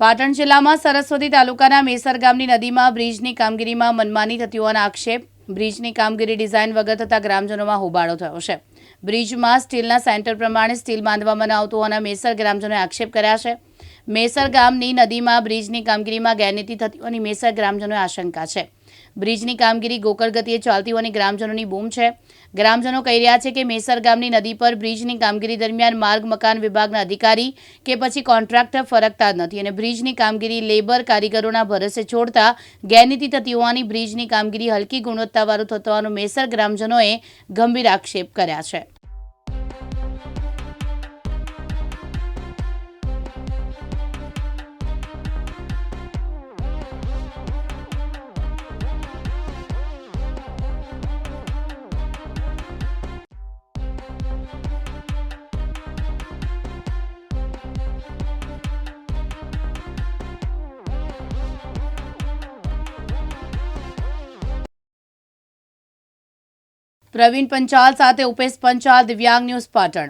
પાટણ જિલ્લામાં સરસ્વતી તાલુકાના મેસર ગામની નદીમાં બ્રિજની કામગીરીમાં મનમાની થતી હોવાના આક્ષેપ. બ્રિજની કામગીરી ડિઝાઇન વગર થતા ગ્રામજનોમાં હોબાળો થયો છે. બ્રિજમાં સ્ટીલના સેન્ટર પ્રમાણે સ્ટીલ બાંધવામાં ન આવતું હોવાના મેસર ગ્રામજનોએ આક્ષેપ કર્યા છે. મેસર ગામની નદીમાં બ્રિજની કામગીરીમાં ગેરનીતિ થતી હોવાની મેસર ગ્રામજનોએ આશંકા છે. બ્રિજની કામગીરી ગોકળ ગતિએ ચાલતી હોવાની ગ્રામજનોની બૂમ છે. ગ્રામજનો કહી રહ્યા છે કે મેસર ગામની નદી પર બ્રિજની કામગીરી દરમિયાન માર્ગ મકાન વિભાગના અધિકારી કે પછી કોન્ટ્રાક્ટર ફરકતા જ નથી અને બ્રિજની કામગીરી લેબર કારીગરોના ભરોસે છોડતા ગેરનીતિ થતી હોવાની બ્રિજની કામગીરી હલકી ગુણવત્તાવાળું થતો હોવાનો મેસર ગ્રામજનોએ ગંભીર આક્ષેપ કર્યા છે. પ્રવીણ પંચાલ સાથે ઉપેશ પંચાલ દિવ્યાંગ ન્યૂઝ પાટણ.